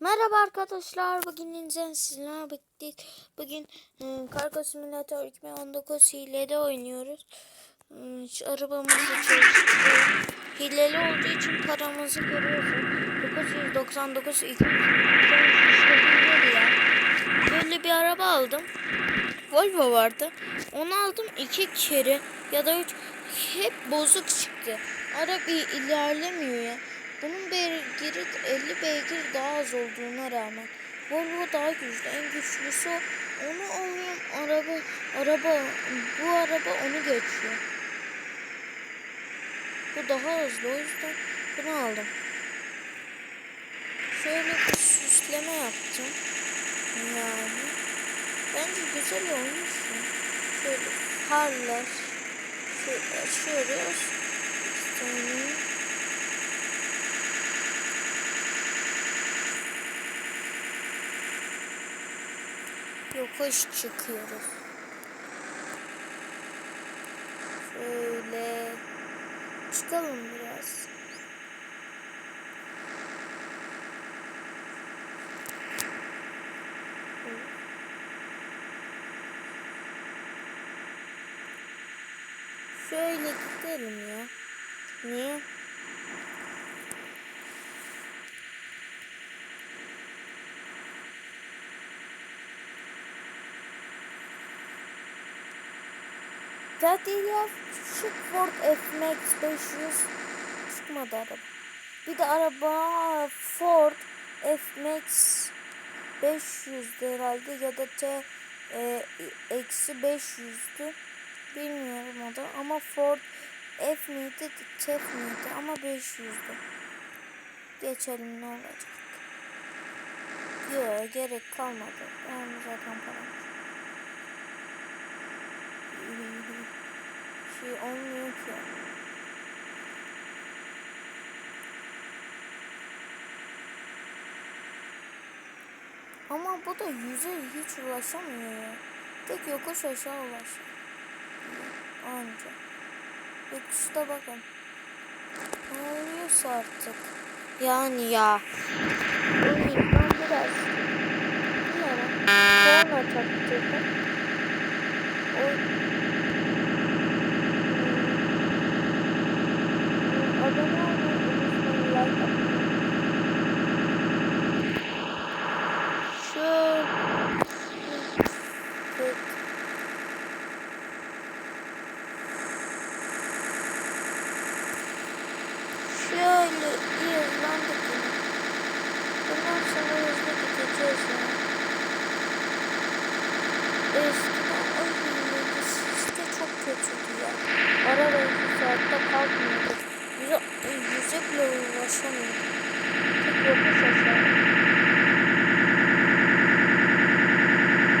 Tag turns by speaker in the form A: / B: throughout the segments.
A: Merhaba arkadaşlar. Bugün sizlerle birlikteyiz. Bugün e, Kargo Simulator 2019 hilede oynuyoruz. E, arabamızı çalıştırıyoruz. Hileli olduğu için paramızı görüyorsunuz. 999 200 ya. Böyle bir araba aldım. Volvo vardı. Onu aldım iki kere ya da üç. Hep bozuk çıktı. Araba ilerlemiyor ya. Beygiri 50 beygir daha az olduğuna rağmen Volvo daha güçlü. En güçlüsü. Onu alıyorum. Araba araba bu araba onu geçiyor. Bu daha hızlı. O yüzden bunu aldım. Şöyle bir süsleme yaptım. Yani bence güzel olmuş. Şöyle parlar. Şöyle, şöyle işte yokuş çıkıyoruz. Şöyle çıkalım biraz. Şöyle gidelim ya. Niye? Caterpillar Chic Ford F-Max 500 çıkmadı araba. Bir de araba Ford F-Max 500 herhalde ya da T e, eksi 500'dü. Bilmiyorum o da ama Ford F miydi T miydi ama 500'dü. Geçelim ne olacak. Yok gerek kalmadı. Ben zaten param. Şey olmuyor ki. Ama bu da yüze hiç ulaşamıyor ya. Tek yokuş aşağı ulaşıyor. Anca. Yokuşta bakın. Ne oluyorsa artık. Yani ya. Oynayayım ben biraz. Bilmiyorum. Korna taktırdım. O abone olmayı unutmayın. Like atmayı. Şöyle. Evet. Şöyle İrlanda günü. Sonra hızlı gideceğiz ya. Eskiden o günlerde siste çok kötüydü ya. Araba iki saatte kalkmıyordu. Yüze, yüze bile ulaşamıyordu. Tek yokuş aşağı.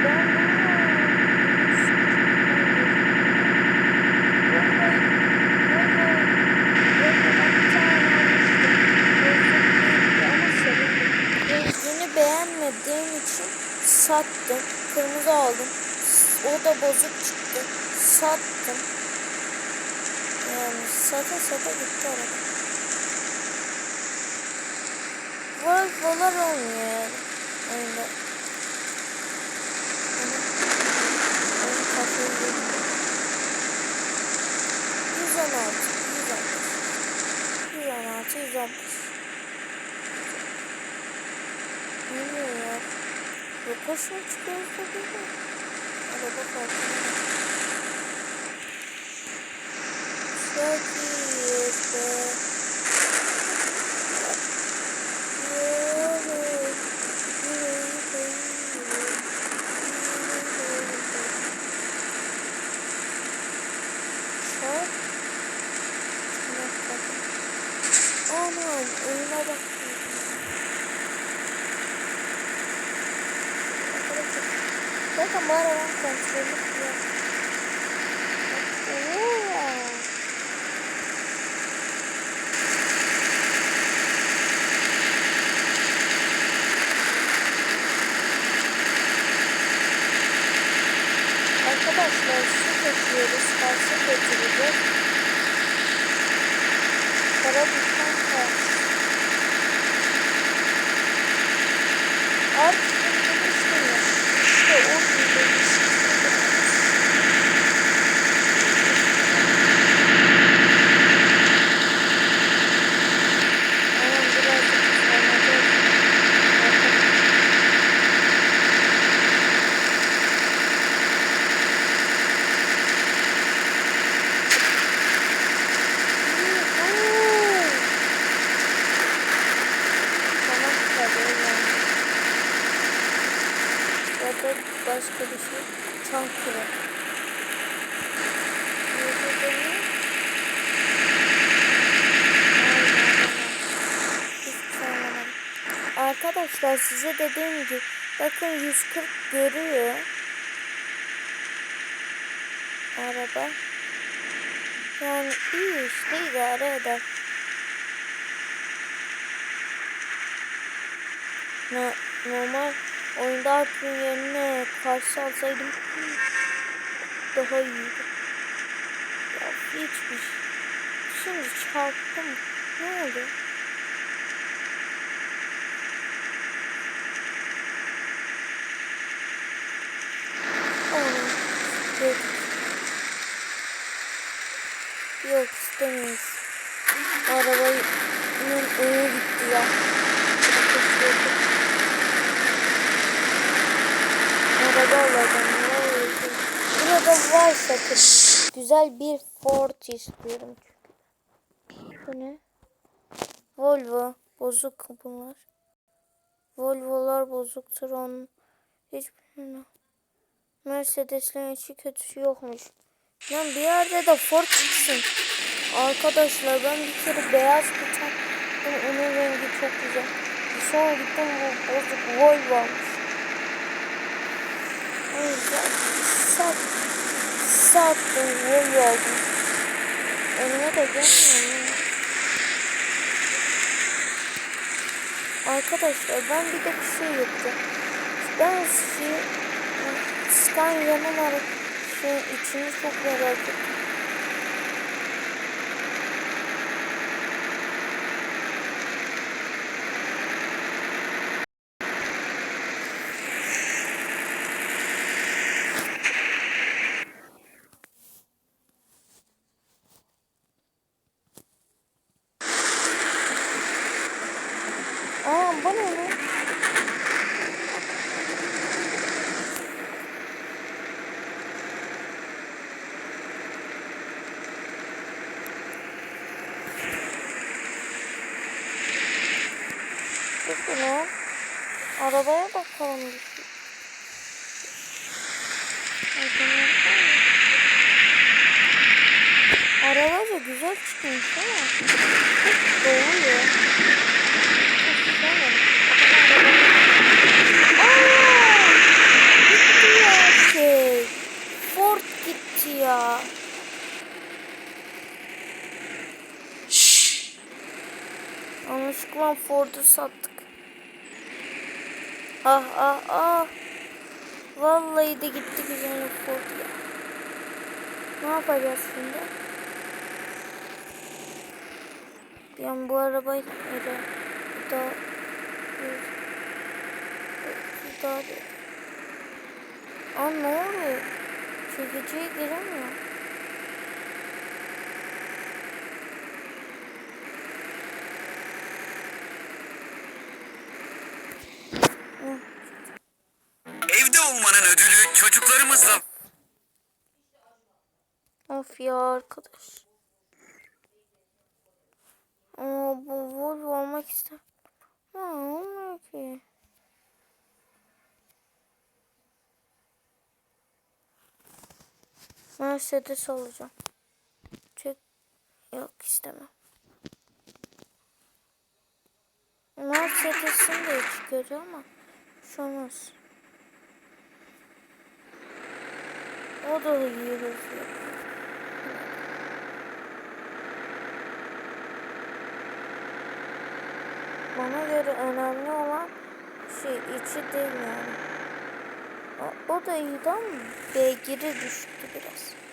A: Ben bunu Rengini beğenmediğim için sattım. Kırmızı aldım. O da bozuk çıktı. Sattım. Yani sata sata gitti araba. Volvo'lar olmuyor yani. Öyle. Onun kafayı yedim. 116, 115. 116, 115. Ne oluyor ya? Yokuş mu çıkıyoruz değil mi? Araba farkında. Çok be. Çok. Şuna bakın. Anam oyuna bak. Zaten bu arabanın kontrolü yok. Oo. Arkadaşlar su taşıyoruz. Karşı götüreceğiz. Bir şey. Çankırı. Arkadaşlar size dediğim gibi bakın 140 görüyor. Araba. Yani iyi işte idare eder. No, normal oyunda Artun yerine karşı alsaydım daha iyiydi. Ya hiçbir şey. Şimdi çarptım. Ne oldu? Oğlum, Yok. Yok istemiyoruz. Arabanın önü gitti ya. Olacak? Burada var sakın. Güzel bir Ford istiyorum çünkü. Bu ne? Volvo. Bozuk bunlar. Volvo'lar bozuktur onun. Hiçbirine. Mercedes'lerin içi kötüsü yokmuş. Lan bir yerde de Ford çıksın. Arkadaşlar ben bir kere beyaz tane onun, rengi çok güzel. Sonra gittim bu bozuk Volvo almış. O yüzden sat sattım Volvo aldım. Önüme de gelmiyor? Arkadaşlar ben bir de bir şey yapacağım. Ben şey Scania'nın şey içini çok merak ettim. Aa bu ne lan? Dur lan. Arabaya bakalım bunu yapsana. Araba da güzel çıkmış ama çok doluyor. Çok güzel olmuş. Aa! Gitti Ford'u sattık. Ah ah ah. Vallahi de gitti güzel Ford ya. Ne yapacağız şimdi? Ben bu arabayı öyle daha bir Aa ne oluyor? Çekiciye giremiyor. Hı.
B: Evde olmanın ödülü çocuklarımızla
A: Of ya arkadaş. Aa bu Volvo olmak ister. Ha olmuyor ki. Mercedes alacağım. Çek. Yok istemem. Mercedes'in de içi kötü ama şu olmaz. O da iyi yapıyor. Bana göre önemli olan şey içi değil yani. O, o da iyiydi ama beygiri düştü biraz.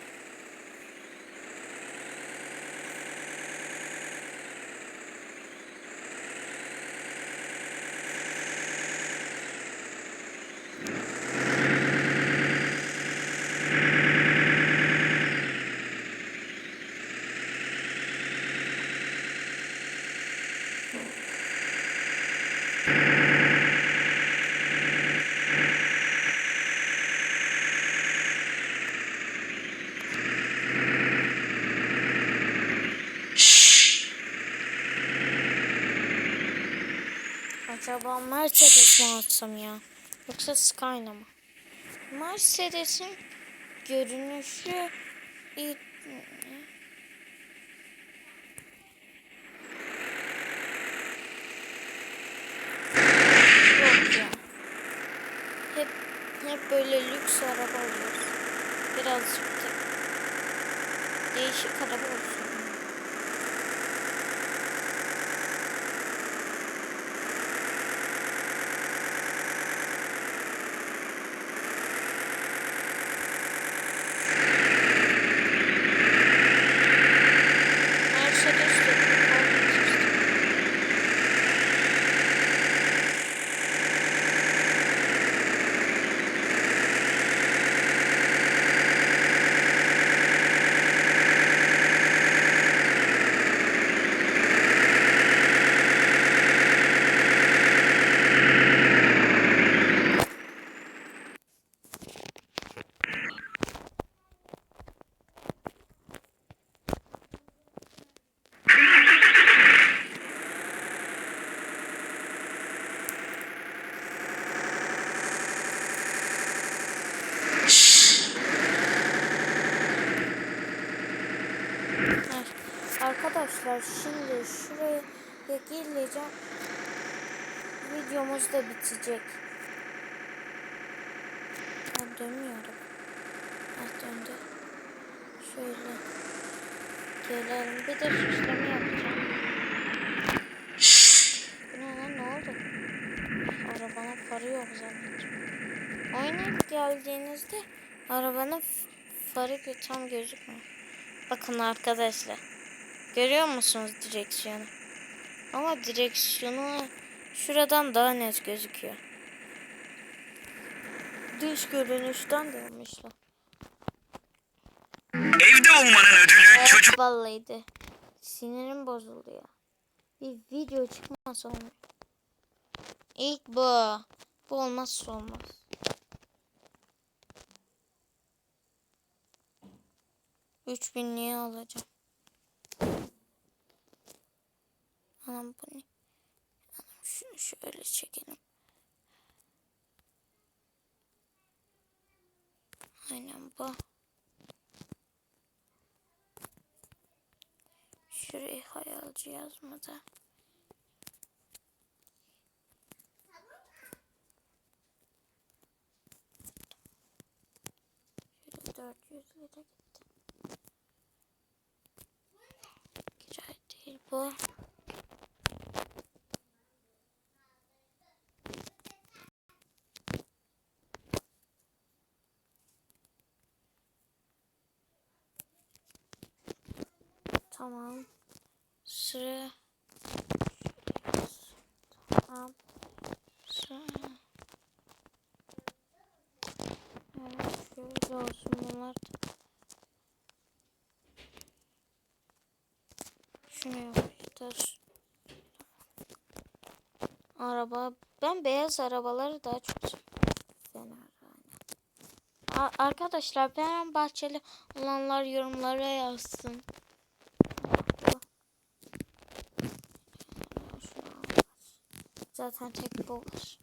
A: Acaba Mercedes mi alsam ya? Yoksa Skyline mı? Mercedes'in görünüşü iyi. Hep hep böyle lüks araba oluyor. Birazcık da değişik araba olsun. Mercedes de Mercedes. Evet. Arkadaşlar şimdi şuraya geleceğim. Videomuz da bitecek. Ben dönmüyorum. Ah döndü. Şöyle gelelim. Bir de süsleme yapacağım. Bu ne lan ne oldu? Arabanın farı yok zannettim. Oyuna geldiğinizde arabanın farı tam gözükmüyor. Bakın arkadaşlar. Görüyor musunuz direksiyonu? Ama direksiyonu şuradan daha net gözüküyor. Dış görünüşten de almışlar.
B: Evde olmanın ödülü
A: Evet,
B: çocuk
A: vallahi de. Sinirim bozuldu ya. Bir video çıkmaz olmuyor. İlk bu. Bu olmazsa olmaz. Üç binliğe alacağım. Anam bu ne? Anam şunu şöyle çekelim. Aynen bu. Şuraya hayalci yazmadı. Şöyle 400 lira gitti. Kira değil bu. Tamam. Sıra. Tamam. Sıra. Evet şöyle olsun bunlar. Şunu yapmışlar. Araba. Ben beyaz arabaları daha çok seviyorum. Arkadaşlar benim bahçeli olanlar yorumlara yazsın. Şunu al. Zaten tek bu var.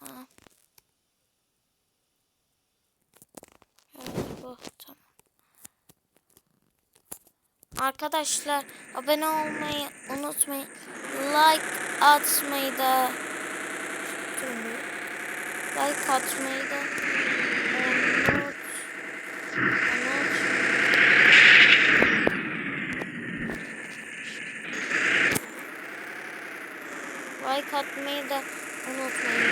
A: Tamam. Evet bu. Tamam. Arkadaşlar abone olmayı unutmayın. Like atmayı da like atmayı da da unutmayın.